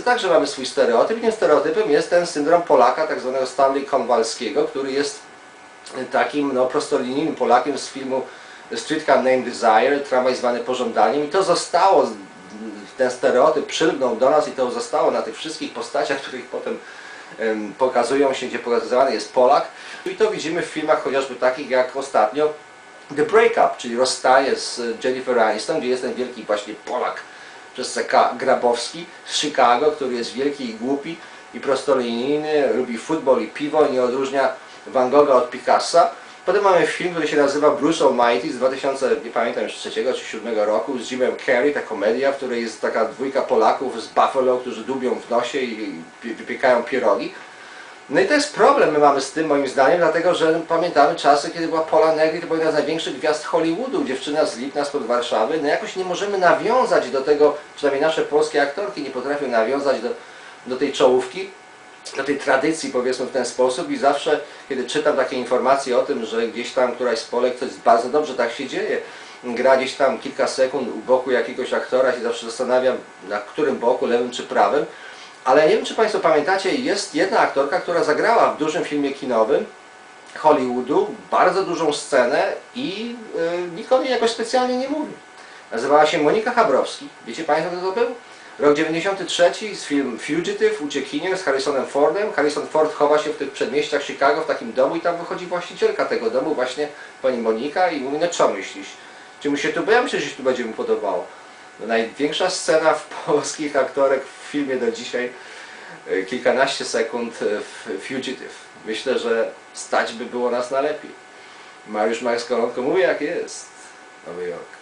Polsce także mamy swój stereotyp i tym stereotypem jest ten syndrom Polaka, tak zwanego Stanley Konwalskiego, który jest takim no, prostolinijnym Polakiem z filmu Streetcar Named Desire, tramwaj zwany pożądaniem i to zostało, ten stereotyp przylgnął do nas i to zostało na tych wszystkich postaciach, których potem em, pokazują się, gdzie pokazywany jest Polak. I to widzimy w filmach chociażby takich jak ostatnio The Breakup, czyli rozstanie z Jennifer Aniston, gdzie jest ten wielki właśnie Polak przez CK Grabowski z Chicago, który jest wielki i głupi i prostolinijny, lubi futbol i piwo nie odróżnia Van Gogha od Picassa. Potem mamy film, który się nazywa Bruce Almighty z 2000, nie pamiętam już trzeciego czy siódmego roku, z Jimem Carrey, ta komedia, w której jest taka dwójka Polaków z Buffalo, którzy dubią w nosie i pi- wypiekają pierogi. No i to jest problem my mamy z tym moim zdaniem, dlatego że pamiętamy czasy, kiedy była Pola Negri, to była jedna z największych gwiazd Hollywoodu, dziewczyna z Lipna spod Warszawy. No jakoś nie możemy nawiązać do tego, przynajmniej nasze polskie aktorki nie potrafią nawiązać do, do tej czołówki, do tej tradycji powiedzmy w ten sposób i zawsze, kiedy czytam takie informacje o tym, że gdzieś tam któraś z Polek, to jest bardzo dobrze, tak się dzieje, gra gdzieś tam kilka sekund u boku jakiegoś aktora, się zawsze zastanawiam, na którym boku, lewym czy prawym, ale nie wiem, czy Państwo pamiętacie, jest jedna aktorka, która zagrała w dużym filmie kinowym Hollywoodu, bardzo dużą scenę i y, nikt o niej jakoś specjalnie nie mówi. Nazywała się Monika Chabrowski. Wiecie Państwo, kto to był? Rok 93 z film Fugitive, Uciekinier z Harrisonem Fordem. Harrison Ford chowa się w tych przedmieściach Chicago w takim domu i tam wychodzi właścicielka tego domu, właśnie pani Monika i mówi, no co myślisz? Czy mu się tu, bo ja myślę, że się tu będzie mu podobało. Największa scena w polskich aktorek w filmie do dzisiaj, y, kilkanaście sekund y, w Fugitive. Myślę, że stać by było nas na lepiej. Mariusz Marek Skolonko mówi jak jest. Nowy Jork.